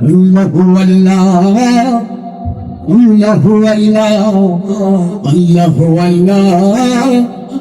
قل هو الله قل هو الله قل هو الله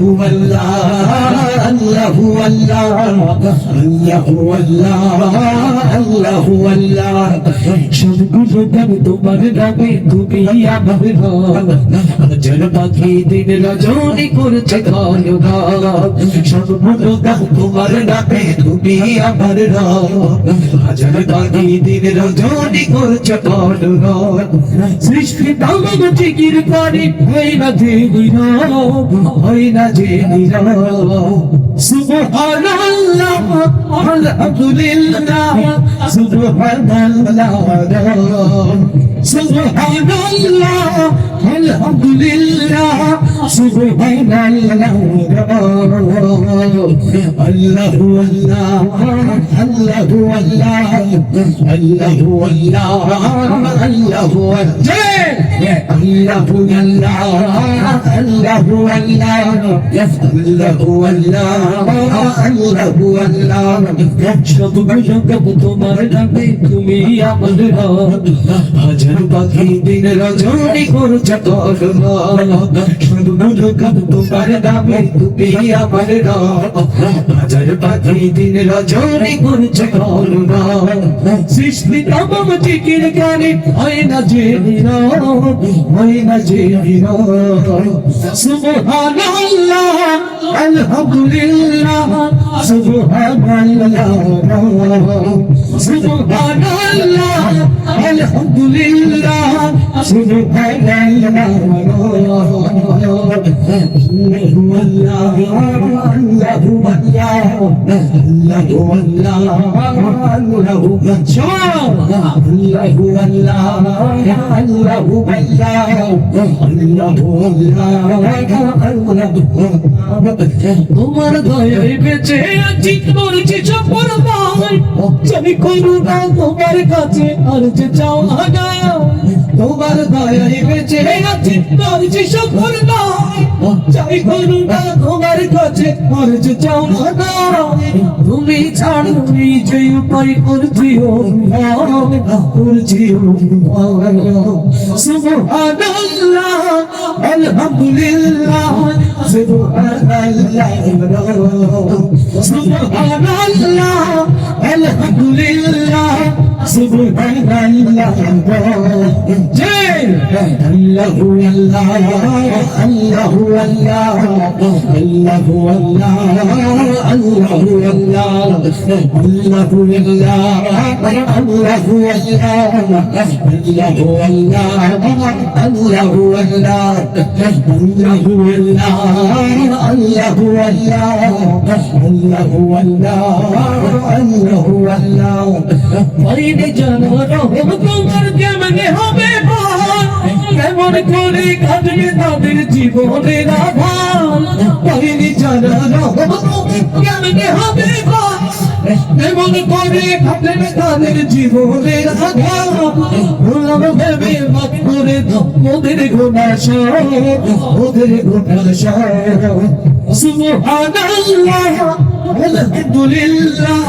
هو الله الله هو الله الله هو الله পাখি দিন রজনী করছে তোমার নামে ডুবিয়া ভাবল জল পাখি দিন রজনী করছে সৃষ্টি দাম জিকির করে ভয় হয় না যে সুবহানাল্লাহ আলহামদুলিল্লাহ সুবহানাল্লাহ সুবহানাল্লাহ سبحان اللہ اللہ اللہ اللہ اللہ اللہ جے اللہ اللہ الله الله الله যত বিশঙ্ক তোমার ডাকে তুমি আমার হাজার دن দিন کر করছে তোর শুধু জগৎ তোমার নামে তুমি আমার হাজার পাখি দিন রজনী করছে সৃষ্টি তবম চিকির গানে হয় না যে হয় না যে সুবহানাল্লাহ আলহামদুলিল্লাহ সুবহানাল্লাহ সুবহানাল্লাহ سبحان الله هو الله الله الله هو الله الله شو الله هو الله الله هو الله الله তোমার দয়ায় বেঁচে আছি মরছি সফল পাই আমি করুণা তোমার কাছে আর যে চাওয়া যায় তোমার দয়ায় বেঁচে আছি করছি সফর ভাই চাই করুণা তোমার কাছে যে চাও আগায় তুমি ছাড়ো যে উপায় করছি ও করছি সুবহানাল্লাহ, আলহামদুলিল্লাহ, সুবহানাল্লাহ সুবহানাল্লাহ, আলহামদুলিল্লাহ, সুবহানাল্লাহ। إلا هو الله إلا هو الله إلا هو الله إلا هو الله إلا هو الله إلا هو الله إلا هو الله إلا هو الله إلا هو الله إلا هو الله إلا هو الله إلا هو الله فريد جانوروں کو کر کے منگے ہو بے بو কেমন করে কাটবে তাদের জীবনের আধার? কেমন করে কাটবে তাদের জীবনের আধার? ভুলাম ভেবে মাত করে ওদের সহ ওদের গুণা সুবহানাল্লাহ, আলহামদুলিল্লাহ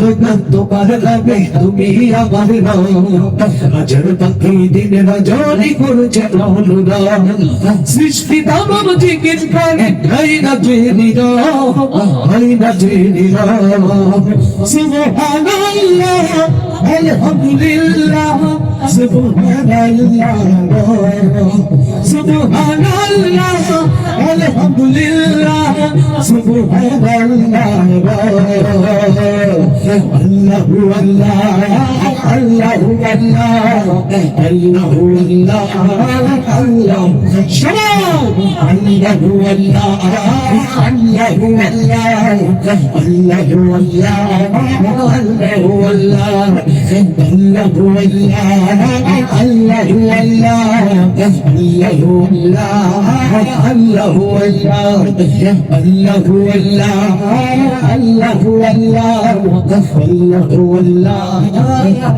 ভগন্ত পারলামে তুমি আমার রাজার পাখি দিন রাজনী করছে অনুরাম সৃষ্টি দাম জিকির করে গাই না যে নিরাম গাই না যে নিরাম সুবহানাল্লাহ, আলহামদুলিল্লাহ। سبحان الله سبحان الله الحمد لله سبحان الله الله الله الله. الله الله الله الله شباب الله الله الله الله الله الله الله الله الله الله الله الله الله